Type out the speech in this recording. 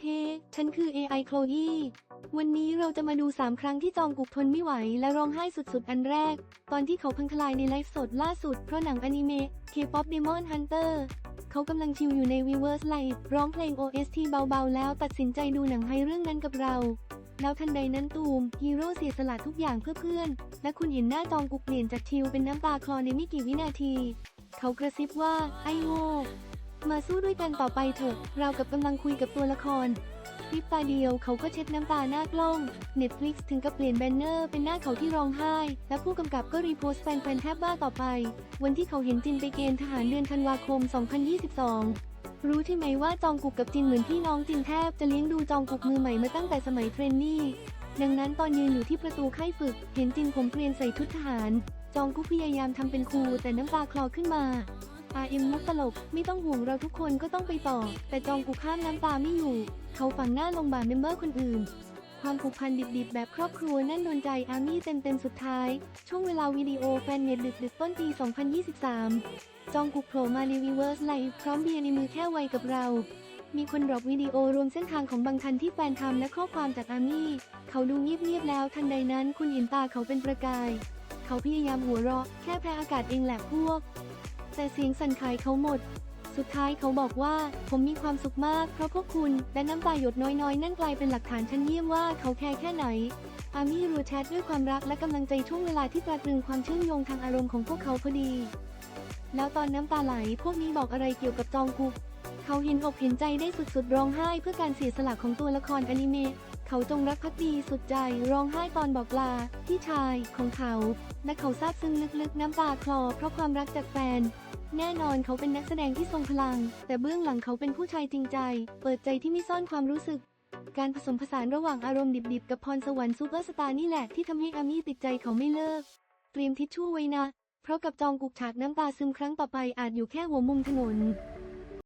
เฮ้ ฉันคือ AI โคลอีวันนี้เราจะมาดู 3 ครั้งที่จองกุกทนไม่ไหว และร้องไห้สุดๆ อันแรก ตอนที่เขาพังทลายในไลฟ์สดล่าสุด เพราะหนังอนิเมะ K-POP Demon Hunter เขากำลังชิลอยู่ใน Weverse Live ร้องเพลง OST เบาๆ แล้วตัดสินใจดูหนังไฮเรื่องนั้นกับเรา แล้วทันใดนั้นตูม ฮีโร่เสียสละทุกอย่างเพื่อเพื่อน และคุณเห็นหน้าจองกุกเปลี่ยนจากชิลเป็นน้ำตาคลอในไม่กี่วินาที เขากระซิบว่าไอโง่ มาสู้ด้วยกันต่อไปเถอะ เรากับกำลังคุยกับตัวละครพริบตาเดียวเขาก็เช็ดน้ำตาหน้ากล้อง Netflix ถึงกับเปลี่ยนแบนเนอร์เป็นหน้าเขาที่ร้องไห้ และผู้กำกับก็รีโพสต์แฟนๆแทบบ้าต่อไป วันที่เขาเห็นจินไปเกณฑ์ทหารเดือนธันวาคม 2022 รู้ใช่ไหมว่าจองกุกกับจินเหมือนพี่น้องจินแทบจะเลี้ยงดูจองกุกมือใหม่มาตั้งแต่สมัยเทรนนี่ดังนั้นตอนยืนอยู่ที่ประตูค่ายฝึก เห็นจินผมเกรียนใส่ชุดทหาร จองกุกพยายามทำเป็นครูแต่น้ำตาคลอขึ้นมา อาเอ็มมุกตลก ไม่ต้องห่วงเราทุกคนก็ต้องไปต่อ แต่จองกุกข้ามน้ำตาไม่อยู่ เขาฝังหน้าลงบ่าเมมเบอร์คนอื่น ความผูกพันดิบๆ แบบครอบครัวนั่นโดนใจอาร์มี่เต็มๆ สุดท้าย ช่วงเวลาวิดีโอแฟนเน็ตดึกๆต้นปี 2023 จองกุกโผล่มาในวีเวอร์สไลฟ์พร้อมเบียร์ในมือแค่ไวกับเรา มีคนดรอปวิดีโอรวมเส้นทางของบางทันที่แฟนทำและข้อความจากอาร์มี่เขาดูเงียบๆแล้วทันใดนั้นคุณเห็นตาเขาเป็นประกาย เขาพยายามหัวเราะแค่แพ้อากาศเองแหละพวก เสียงสั่นขายเขาหมด สุดท้ายเขาบอกว่า ผมมีความสุขมากเพราะพวกคุณและน้ำตาหยดน้อยๆ นั่นกลายเป็นหลักฐานชั้นเยี่ยมว่าเขาแคร์แค่ไหนอามี่รัวแชทด้วยความรักและกำลังใจช่วงเวลาที่ตราตรึงความเชื่อมโยงทางอารมณ์ของพวกเขาพอดี แล้วตอนน้ำตาไหลพวกนี้บอกอะไรเกี่ยวกับจองกุก เขาเห็นอกเห็นใจได้สุดๆร้องไห้เพื่อการเสียสละของตัวละครอนิเมะ เขาจงรักภักดีสุดใจร้องไห้ตอนบอกลาพี่ชายของเขา และเขาซาบซึ้งลึกๆน้ำตาคลอ เพราะความรักจากแฟน แน่นอนเขาเป็นนักแสดงที่ทรงพลัง แต่เบื้องหลังเขาเป็นผู้ชายจริงใจ เปิดใจที่ไม่ซ่อนความรู้สึก การผสมผสานระหว่างอารมณ์ดิบๆ กับพรสวรรค์ซูเปอร์สตาร์นี่แหละที่ทำให้อามี่ติดใจเขาไม่เลิก เตรียมทิชชู่ไว้นะ เพราะกับจองกุกฉากน้ำตาซึมครั้งต่อไปอาจอยู่แค่หัวมุมถนน